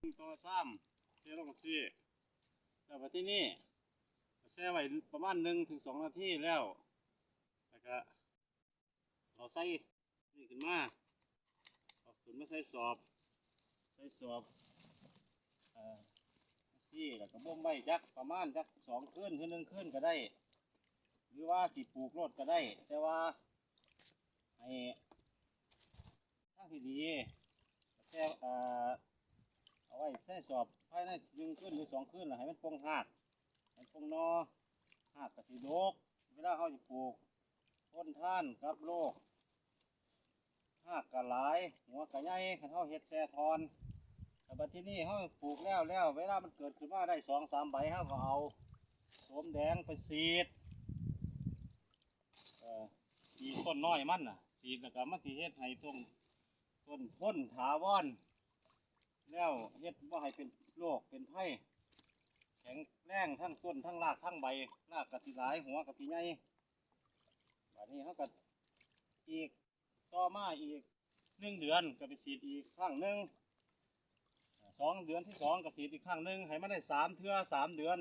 ตัวซ้ำเทลงซี่แล้วมาที่นี่แช่ไว้ประมาณหนึ่งถึงสองนาทีแล้วแล้วก็เราใส่นี่ขึ้นมาเอาขึ้นมาใส่สอบ ใส่สอบอ่อซี่แล้วก็บ่มไว้จักประมาณจักสองคืนคืนหนึ่งคืนก็ได้ หรือว่าสิปลูกรถก็ได้ แต่ว่าให้ทางที่ดีแค่เอ่ เอาไว้ใส่สอบภายในหนึ่งคืนหรือสองคืนแล้วให้มันปงหากให้ปงนอหากกระสีโดกเวลาเขาจะปลูกต้นท่านกับโลกหากกระหลาย หัวกระใหญ่ขันเขาเห็ดแซ่ทอนแต่บัดที่นี่เขาปลูกแล้วแล้วเวลามันเกิดขึ้นมาได้สองสามใบเขาก็เอาสวมแดงไปสีดเอ่อสีต้นน้อยมันน่ะ สีแล้วก็มันสิเฮ็ดให้ต้นต้นพ้นถาวร แล้วเฮ็ดว่าให้เป็นโรคเป็นไข้แข็งแรงทั้งต้นทั้งรากทั้งใบรากกะสิหลายหัวกะสิใหญ่บัดนี้เขาก็อีกต่อมาอีกหนึ่งเดือนก็ไปฉีดอีกครั้งหนึ่งสองเดือนที่สองก็ฉีดอีกครั้งหนึ่งให้มันได้สามเทื่อสามเดือน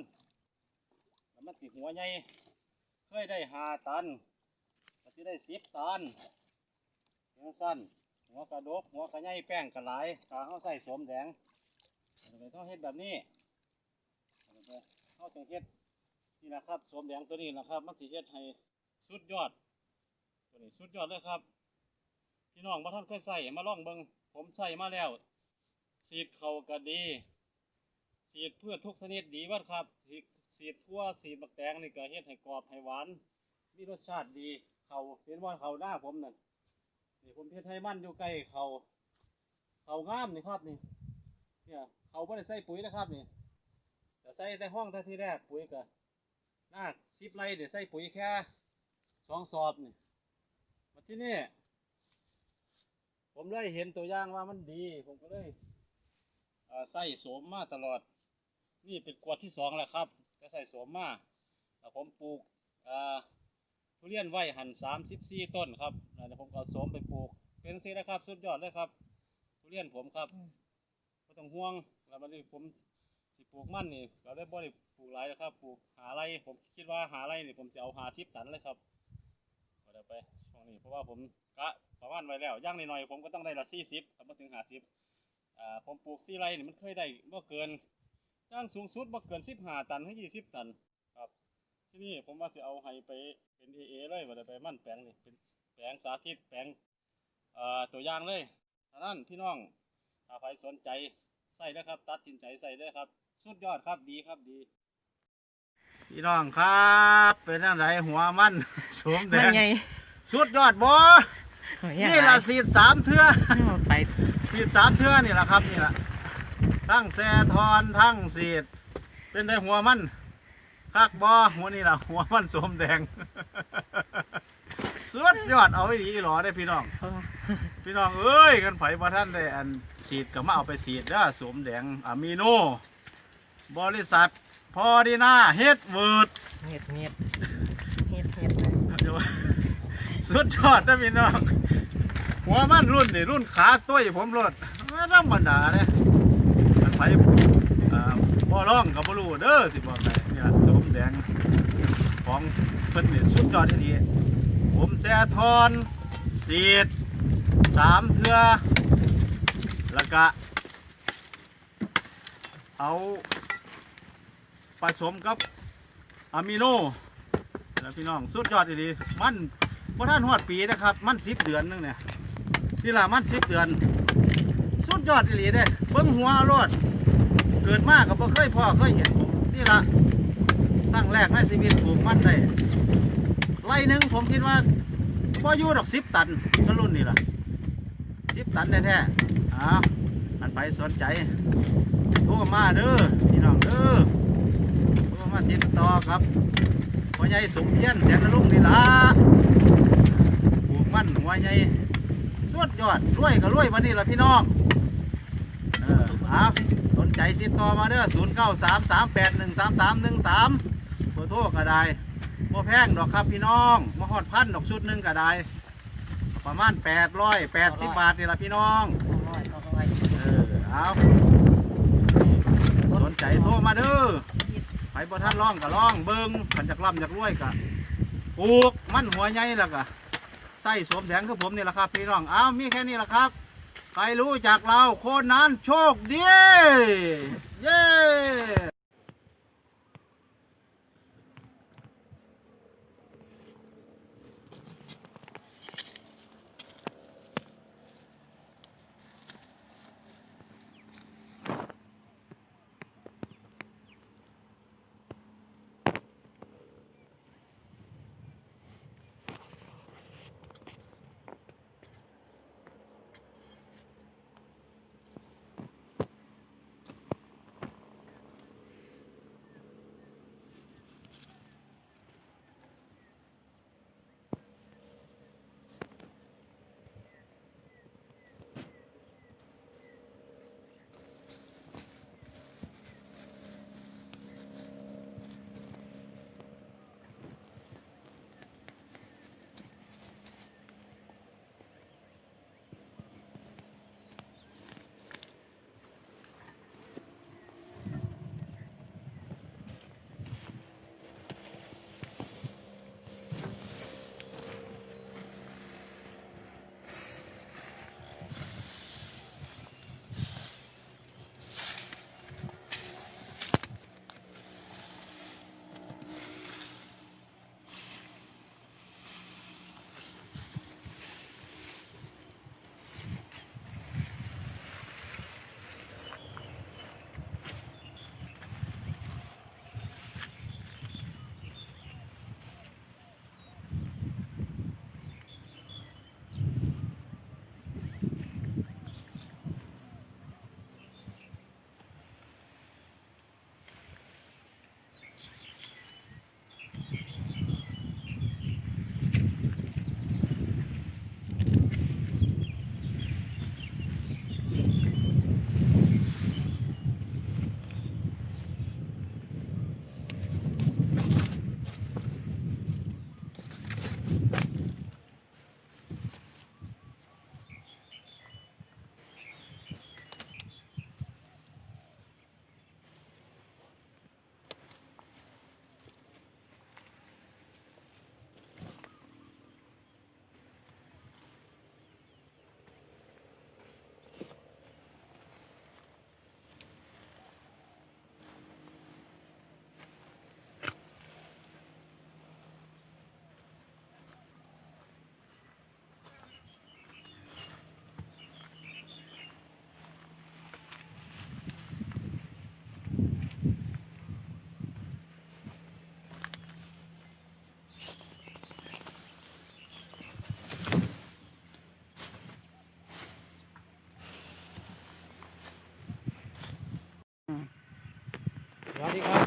แล้วมันติดหัวใหญ่เคยได้หาตันก็สิได้สิบตันหัวสั้น หัวกระดกหัวกระไงแป้งกระหลขาเขาใส่สวมแดงเราต้องเฮ็ดแบบนี้เขาต้องเฮ็ดนี่นะครับสวมแดงตัวนี้นะครับ มันสิเฮ็ดให้สุดยอด ตัวนี้สุดยอดเลยครับ พี่น้องมาท่านเคยใส่มาล่องเบิงผมใส่มาแล้ว สีดเขาก็ดี สีดพืชทุกชนิดดีเบัดครับสีดสีดทั่วสีดบักแตงนี่ก็เฮ็ดให้กรอบให้หวานมีรสชาติดี เขาเห็นว่าเขาหน้าผมนั่น นี่ผมเฮ็ดให้มันอยู่ใกล้เขาเขางามนี่ครับนี่เนี่ยเขาไม่ได้ใส่ปุ๋ยนะครับนี่แต่ใส่แต่ห้องแต่ที่แรกปุ๋ยก็หน้าสิบไรเดี๋ยวใส่ปุ๋ยแค่สองสอบนี่มาที่นี่ผมเลยเห็นตัวอย่างว่ามันดี ผมก็เลยใส่โสมมาตลอด นี่เป็นกวดที่สองแล้วครับก็ใส่โสมมาแล้วผมปลูกทุเรียนไว้หันสามสิบสี่ต้นครับ แล้วเดี๋ยวผมก็เอาโสมไปปลูก เป็นสินะครับ สุดยอดเลยครับทุเรียนผมครับไม่ต้องห่วงแล้วมันนี้ผมสิปลูกมันนี่เราได้บ่ได้ปลูกหลายนะครับ ปลูกหาไรผมคิดว่าหาไรนี่ผมจะเอาหาสิบตันเลยครับก็ได้ไปช่วงนี้เพราะว่าผมกะประมาณไว้แล้วย่างนิดหน่อยๆผมก็ต้องได้ละสี่สิบครับมาถึงหาสิบอ่าผมปลูกสี่ไรนี่มันเคยได้บ่เกินย่างสูงสุดบ่เกินสิบห้าตันถึงยี่สิบตันครับ ที่นี่ผมว่าจะเอาให้ไปเป็นเอเอเลยว่าจะไปมั่นแปลงนี่เป็น แปลงสาธิตแปลงเอ่อตัวอย่างเลยฉะนั้นพี่น้องถ้าใครสนใจใส่นะครับ ตัดสินใจใส่ได้ครับ สุดยอดครับดีครับดี พี่น้องครับ เป็นอะไรหัวมันสวมแดมันงไงสุดยอดบ่โอ้ยนี่ละสีดสามเทื่อเอาไปสีดสามเทื่อนี่แหละครับนี่แหละทั้งแซทอนทั้งสีดเป็นได้หัวมันคักบอหัวนี่ล่ะหัวมันสวมแดงสุด ยอดเอาไว้ดีหรอได้อพี่น้องเพราะว่าพี่น้องเอ้ยกันไผบ่ท่านได้อันฉีดก็มาเอาไปฉีดเด้อสวมแดงอะมิโน บริษัท พอดีนาเฮ็ดเวิร์ดเห็ดเห็ดเห็ดเห็ดเดี๋ยวสุดยอดนะพี่น้อง หัวมันรุ่นนี่รุ่นขาตุ้ยผมรถไม่ธรรมดาเลยมันไปอ่าบ่ร้องกับบ่รู้เด้อสิบอกไปนี่ล่ะสมแดงของเพิ่นนี่สุดยอดที ผมแซทอนสีดสามเทือแล้วก็เอาผสมกับอะมิโนแล้วพี่น้องสุดยอดดีๆมันบ่ท่านหอดปีนะครับ มันสิบเดือนนึงเนี่ยนี่ละมันสิบเดือน สุดยอดดีๆเด้เบิ้งหัวเอดเกิดมากก็บ่เคยพ่อเคยเห็นผมนี่ละตั้งแรกในชีวิตปลูกมันได้ ไร่หนึ่งผมคิดว่าพออยู่ดอกสิบตันก็รุ่นนี่ล่ะสิบตันแท้ๆอ้าวอันไปสนใจโทรมาเด้อพี่น้องเด้อโทรมาติดต่อครับหัวใหญ่สมเพียนแสนนรุ่งนี่ล่ะปลูกมันหัวใหญ่สุดยอดรวยก็รวยวันนี้ล่ะพี่น้องเออเอาสนใจติดต่อมาเด้อศูนย์เก้าสามสามแปดหนึ่งสามสามหนึ่งสามเบอร์โทรก็ได้ บ่แพงดอกครับพี่น้องมาฮอดพันดอกชุดหนึ่งก็ได้ ประมาณแปดร้อยแปดสิบบาทนี่ละพี่น้องเอาไว้เอาไว้เออเอไปบ่ท่านร้องก็ร้องเบิ่งขันจากล่ำจากรวยก็ปลูกมันหัวใหญ่แล้วก็ใส่สวมแดงคือผมนี่แหละครับพี่น้องเอามีแค่นี้แหละครับใครรู้จักเราคนนั้นโชคดี เย้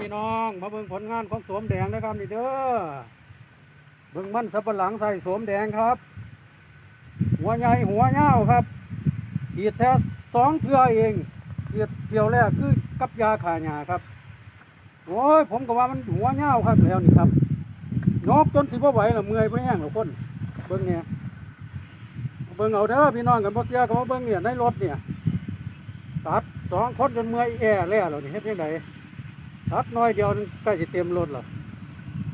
พี่น้อง มาเบิ่งผลงานของสวมแดงนะครับนี่เด้อเบิ่งมันสับปะหลังใส่สวมแดงครับ หัวใหญ่หัวเงาครับขีดแท้สองเทือเองขียดเที่ยวแรกคือกับยาขาหญ้าครับโอ้ยผมก็ว่ามันหัวเงาครับแล้วนี่ครับนกจนสิบ่ไหวละเมื่อยไปแห้งละคนเบิ่งเนี่ยเบิ่งเอาเด้อพี่น้องกันบ่เสียก็มาเบิ่งเนี่ยในรถเนี่ยตัดสองคนจนเมื่อยแอ่แล้วนี้เฮ็ดยังไง ทัดน้อยเดียวใกล้จะเต็มรถแล้ว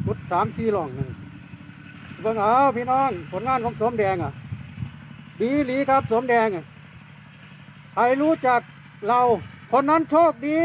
รถสามสี่หล่องหนึ่งเบิ่งเอาพี่น้องผลงานของสมแดงอะดีหลีครับสมแดงอะใครรู้จักเราคนนั้นโชคดี